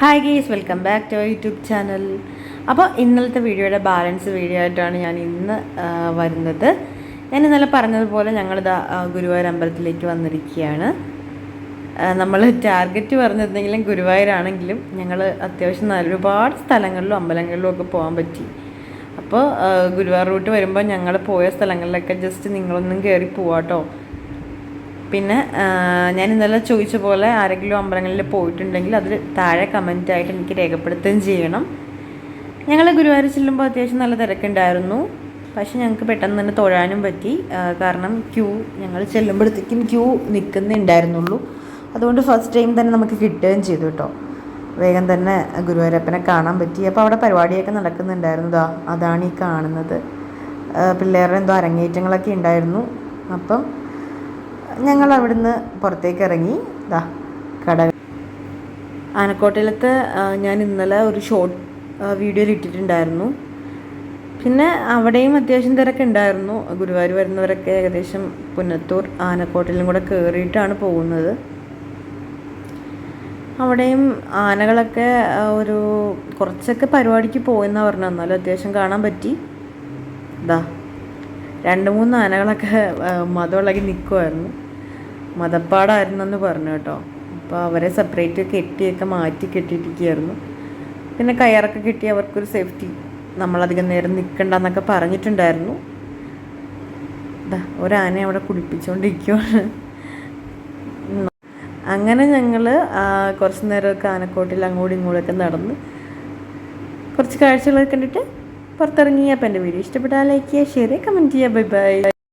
Hi guys welcome back to YouTube channel അപ്പോൾ ഇന്നലത്തെ വീഡിയോയുടെ ബാലൻസ് വീഡിയോ ആയിട്ടാണ് ഞാൻ ഇന്ന് വരുന്നത്. ഞാൻ ഇന്നലെ പറഞ്ഞതുപോലെ ഞങ്ങളിതാ ഗുരുവായൂർ അമ്പലത്തിലേക്ക് വന്നിരിക്കുകയാണ്. നമ്മൾ ടാർഗറ്റ് പറഞ്ഞിരുന്നെങ്കിലും ഗുരുവായൂരാണെങ്കിലും ഞങ്ങൾ അത്യാവശ്യം നല്ല ഒരുപാട് സ്ഥലങ്ങളിലും അമ്പലങ്ങളിലും ഒക്കെ പോകാൻ പറ്റി. അപ്പോൾ ഗുരുവായൂർ റൂട്ട് വരുമ്പോൾ ഞങ്ങൾ പോയ സ്ഥലങ്ങളിലൊക്കെ ജസ്റ്റ് നിങ്ങളൊന്നും കയറി പോവാട്ടോ. പിന്നെ ഞാൻ ഇന്നലെ ചോദിച്ച പോലെ ആരെങ്കിലും അമ്പലങ്ങളിൽ പോയിട്ടുണ്ടെങ്കിൽ അതിൽ താഴെ കമന്റായിട്ട് എനിക്ക് രേഖപ്പെടുത്തുകയും ചെയ്യണം. ഞങ്ങൾ ഗുരുവായൂർ ചെല്ലുമ്പോൾ അത്യാവശ്യം നല്ല തിരക്കുണ്ടായിരുന്നു. പക്ഷെ ഞങ്ങൾക്ക് പെട്ടെന്ന് തന്നെ തൊഴാനും പറ്റി. കാരണം ക്യൂ ഞങ്ങൾ ചെല്ലുമ്പോഴത്തേക്കും ക്യൂ നിൽക്കുന്നുണ്ടായിരുന്നുള്ളൂ അതുകൊണ്ട് ഫസ്റ്റ് ടൈം തന്നെ നമുക്ക് കിട്ടുകയും ചെയ്തു കേട്ടോ. വേഗം തന്നെ ഗുരുവായൂരപ്പനെ കാണാൻ പറ്റി. അപ്പോൾ അവിടെ പരിപാടിയൊക്കെ നടക്കുന്നുണ്ടായിരുന്നു ദാ. അതാണ് ഈ കാണുന്നത്. പിള്ളേരുടെ എന്തോ അരങ്ങേറ്റങ്ങളൊക്കെ ഉണ്ടായിരുന്നു. അപ്പം ഞങ്ങൾ അവിടുന്ന് പുറത്തേക്ക് ഇറങ്ങി ഇതാ കട ആനക്കോട്ടയിലത്തെ ഞാൻ ഇന്നലെ ഒരു ഷോർട്ട് വീഡിയോയിൽ ഇട്ടിട്ടുണ്ടായിരുന്നു. പിന്നെ അവിടെയും അത്യാവശ്യം തിരക്ക് ഉണ്ടായിരുന്നു. ഗുരുവായൂർ വരുന്നവരൊക്കെ ഏകദേശം പുന്നത്തൂർ ആനക്കോട്ടയിലും കൂടെ കയറിയിട്ടാണ് പോകുന്നത്. അവിടെയും ആനകളൊക്കെ ഒരു കുറച്ചൊക്കെ പരിപാടിക്ക് പോയെന്നാണ് പറഞ്ഞത്. എന്നാലും അത്യാവശ്യം കാണാൻ പറ്റി. ഇതാ രണ്ട് മൂന്ന് ആനകളൊക്കെ ആ, മതമുള്ളകി നിൽക്കുമായിരുന്നു മതപ്പാടായിരുന്നെന്ന് പറഞ്ഞു കേട്ടോ. അപ്പോൾ അവരെ സെപ്പറേറ്റ് കെട്ടിയൊക്കെ മാറ്റി കെട്ടിയിട്ടിരിക്കുകയായിരുന്നു. പിന്നെ കയറൊക്കെ കിട്ടി അവർക്കൊരു സേഫ്റ്റി നമ്മളധികം നേരം നിൽക്കണ്ട എന്നൊക്കെ പറഞ്ഞിട്ടുണ്ടായിരുന്നു ഒരാന അവിടെ കുടിപ്പിച്ചുകൊണ്ടിരിക്കുവാണ് അങ്ങനെ ഞങ്ങൾ കുറച്ച് നേരമൊക്കെ ആനക്കോട്ടിൽ അങ്ങോട്ടും ഇങ്ങോട്ടൊക്കെ നടന്ന് കുറച്ച് കാഴ്ചകളൊക്കെ കണ്ടിട്ട് പുറത്തിറങ്ങി അപ്പോൾ എന്റെ വീഡിയോ ഇഷ്ടപ്പെട്ടാൽ ലൈക്ക് ചെയ്യുക ഷെയർ ചെയ്യുക കമന്റ് ചെയ്യുക. Bye bye